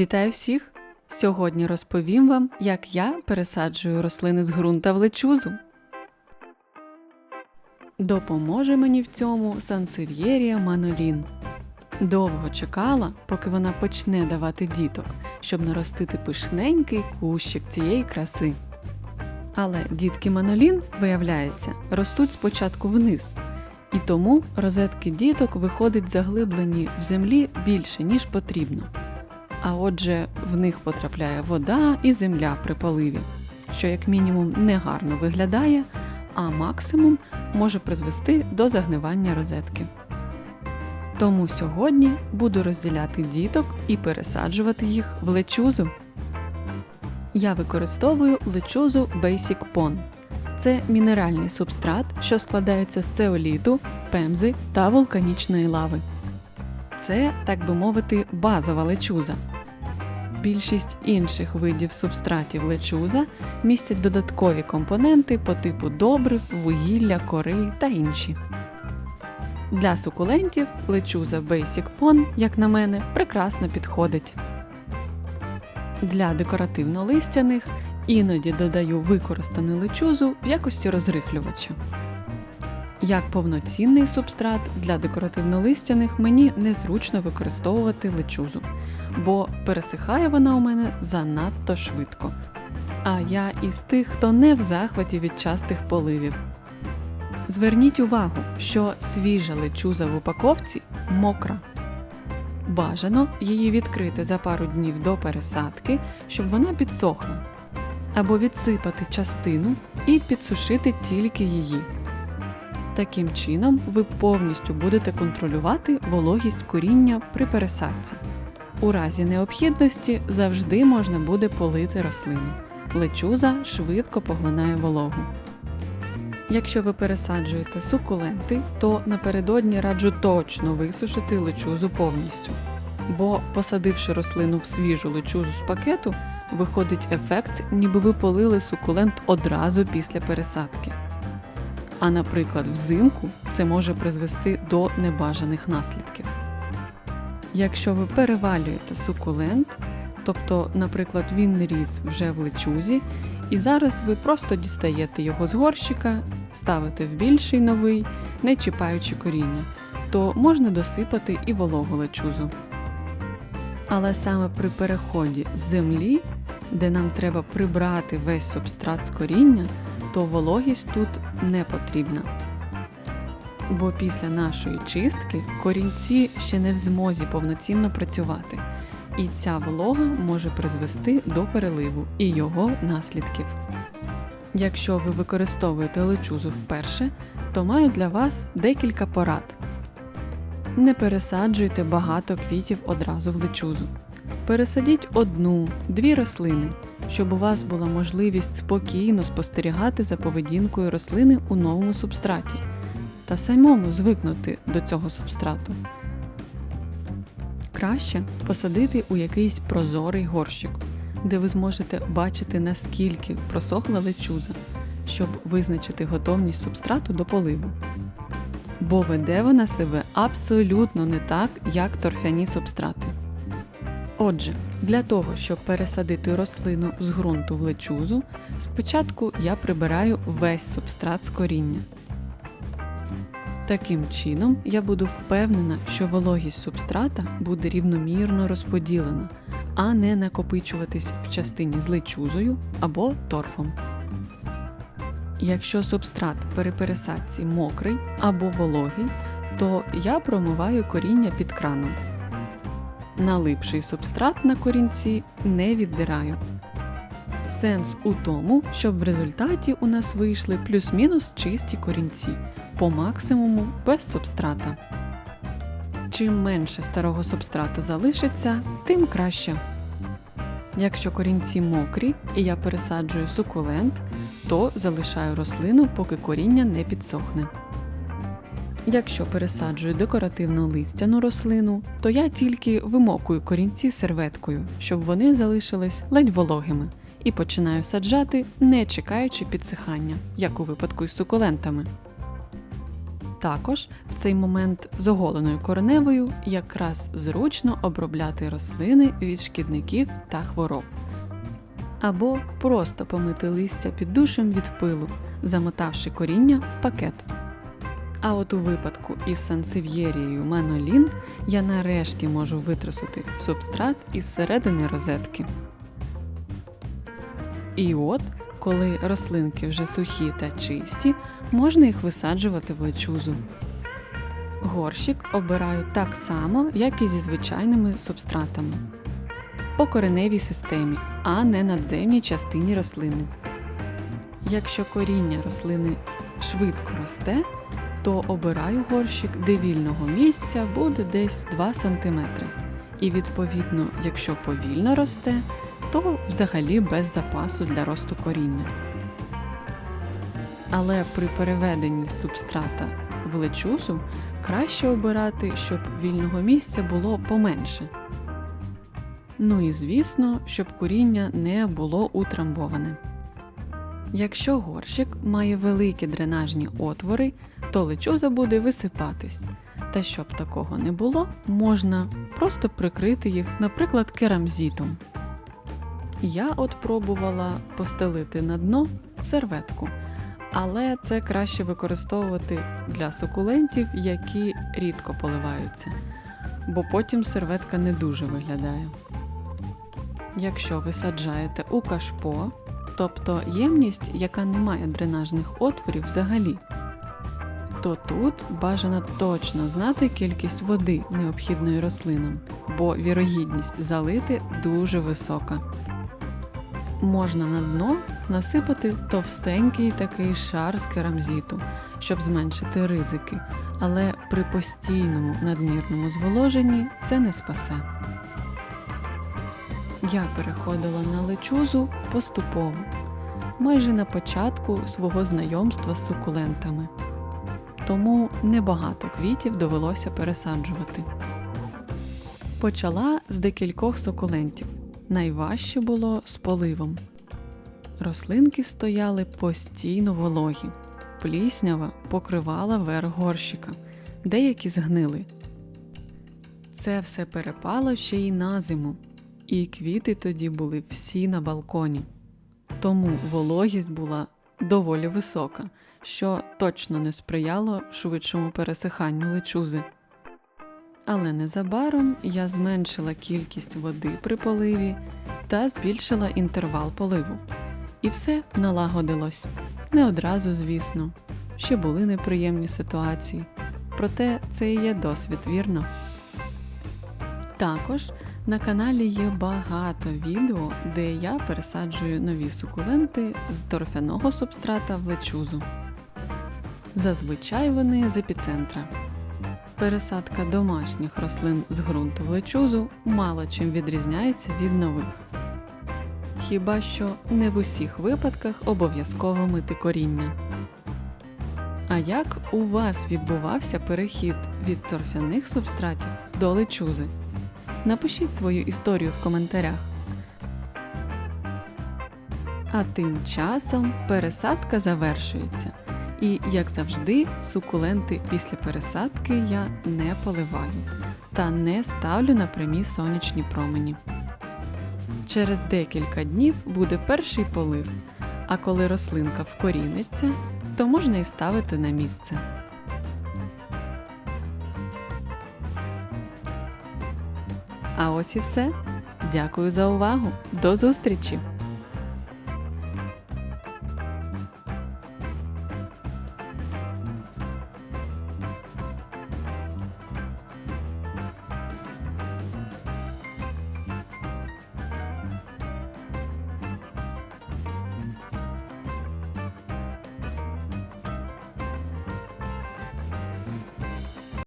Вітаю всіх! Сьогодні розповім вам, як я пересаджую рослини з ґрунта в лечузу. Допоможе мені в цьому Сансев'єрія Манолін. Довго чекала, поки вона почне давати діток, щоб наростити пишненький кущик цієї краси. Але дітки Манолін, виявляється, ростуть спочатку вниз, і тому розетки діток виходять заглиблені в землі більше, ніж потрібно. А отже, в них потрапляє вода і земля при поливі, що як мінімум негарно виглядає, а максимум може призвести до загнивання розетки. Тому сьогодні буду розділяти діток і пересаджувати їх в лечузу. Я використовую лечузу Basic Pon. Це мінеральний субстрат, що складається з цеоліту, пемзи та вулканічної лави. Це, так би мовити, базова лечуза. Більшість інших видів субстратів лечуза містять додаткові компоненти по типу добрив, вугілля, кори та інші. Для сукулентів лечуза Basic Pon, як на мене, прекрасно підходить. Для декоративно-листяних іноді додаю використану лечузу в якості розрихлювача. Як повноцінний субстрат для декоративно-листяних мені незручно використовувати лечузу, бо пересихає вона у мене занадто швидко. А я із тих, хто не в захваті від частих поливів. Зверніть увагу, що свіжа лечуза в упаковці мокра. Бажано її відкрити за пару днів до пересадки, щоб вона підсохла, або відсипати частину і підсушити тільки її. Таким чином, ви повністю будете контролювати вологість коріння при пересадці. У разі необхідності завжди можна буде полити рослину. Лечуза швидко поглинає вологу. Якщо ви пересаджуєте сукуленти, то напередодні раджу точно висушити лечузу повністю. Бо, посадивши рослину в свіжу лечузу з пакету, виходить ефект, ніби ви полили сукулент одразу після пересадки. А наприклад, взимку це може призвести до небажаних наслідків. Якщо ви перевалюєте сукулент, тобто, наприклад, він ріс вже в лечузі, і зараз ви просто дістаєте його з горщика, ставите в більший новий, не чіпаючи коріння, то можна досипати і вологу лечузу. Але саме при переході з землі, де нам треба прибрати весь субстрат з коріння, то вологість тут не потрібна. Бо після нашої чистки корінці ще не в змозі повноцінно працювати, і ця волога може призвести до переливу і його наслідків. Якщо ви використовуєте лечузу вперше, то маю для вас декілька порад. Не пересаджуйте багато квітів одразу в лечузу. Пересадіть одну, дві рослини, щоб у вас була можливість спокійно спостерігати за поведінкою рослини у новому субстраті та самому звикнути до цього субстрату. Краще посадити у якийсь прозорий горщик, де ви зможете бачити наскільки просохла лечуза, щоб визначити готовність субстрату до поливу. Бо веде вона себе абсолютно не так, як торфяні субстрати. Отже, для того, щоб пересадити рослину з ґрунту в лечузу, спочатку я прибираю весь субстрат з коріння. Таким чином, я буду впевнена, що вологість субстрата буде рівномірно розподілена, а не накопичуватись в частині з лечузою або торфом. Якщо субстрат при пересадці мокрий або вологий, то я промиваю коріння під краном. Налипший субстрат на корінці не віддираю. Сенс у тому, щоб в результаті у нас вийшли плюс-мінус чисті корінці, по максимуму без субстрата. Чим менше старого субстрата залишиться, тим краще. Якщо корінці мокрі і я пересаджую сукулент, то залишаю рослину, поки коріння не підсохне. Якщо пересаджую декоративну листяну рослину, то я тільки вимокую корінці серветкою, щоб вони залишились ледь вологими, і починаю саджати, не чекаючи підсихання, як у випадку із сукулентами. Також в цей момент з оголеною кореневою якраз зручно обробляти рослини від шкідників та хвороб. Або просто помити листя під душем від пилу, замотавши коріння в пакет. А от у випадку із сансев'єрією Манолін я нарешті можу витрусити субстрат із середини розетки. І от, коли рослинки вже сухі та чисті, можна їх висаджувати в лечузу. Горщик обираю так само, як і зі звичайними субстратами по кореневій системі, а не надземній частині рослини. Якщо коріння рослини швидко росте, то обираю горщик, де вільного місця буде десь 2 см. І відповідно, якщо повільно росте, то взагалі без запасу для росту коріння. Але при переведенні субстрата в лечузу краще обирати, щоб вільного місця було поменше. Ну і звісно, щоб коріння не було утрамбоване. Якщо горщик має великі дренажні отвори, то лечуза буде висипатись. Та щоб такого не було, можна просто прикрити їх, наприклад, керамзітом. Я от пробувала постелити на дно серветку, але це краще використовувати для сукулентів, які рідко поливаються, бо потім серветка не дуже виглядає. Якщо ви саджаєте у кашпо, тобто ємність, яка не має дренажних отворів взагалі, то тут бажано точно знати кількість води, необхідної рослинам, бо вірогідність залити дуже висока. Можна на дно насипати товстенький такий шар з керамзіту, щоб зменшити ризики, але при постійному надмірному зволоженні це не спасе. Я переходила на лечузу поступово, майже на початку свого знайомства з сукулентами. Тому небагато квітів довелося пересаджувати. Почала з декількох сукулентів. Найважче було з поливом. Рослинки стояли постійно вологі, пліснява покривала верх горщика, деякі згнили. Це все перепало ще й на зиму, і квіти тоді були всі на балконі. Тому вологість була доволі висока, що точно не сприяло швидшому пересиханню лечузи. Але незабаром я зменшила кількість води при поливі та збільшила інтервал поливу. І все налагодилось. Не одразу, звісно, ще були неприємні ситуації. Проте це і є досвід, вірно. Також на каналі є багато відео, де я пересаджую нові сукуленти з торфяного субстрата в лечузу. Зазвичай вони з епіцентра. Пересадка домашніх рослин з ґрунту в лечузу мало чим відрізняється від нових. Хіба що не в усіх випадках обов'язково мити коріння. А як у вас відбувався перехід від торфяних субстратів до лечузи? Напишіть свою історію в коментарях. А тим часом пересадка завершується. І, як завжди, сукуленти після пересадки я не поливаю та не ставлю на прямі сонячні промені. Через декілька днів буде перший полив, а коли рослинка вкоріниться, то можна і ставити на місце. А ось і все. Дякую за увагу. До зустрічі!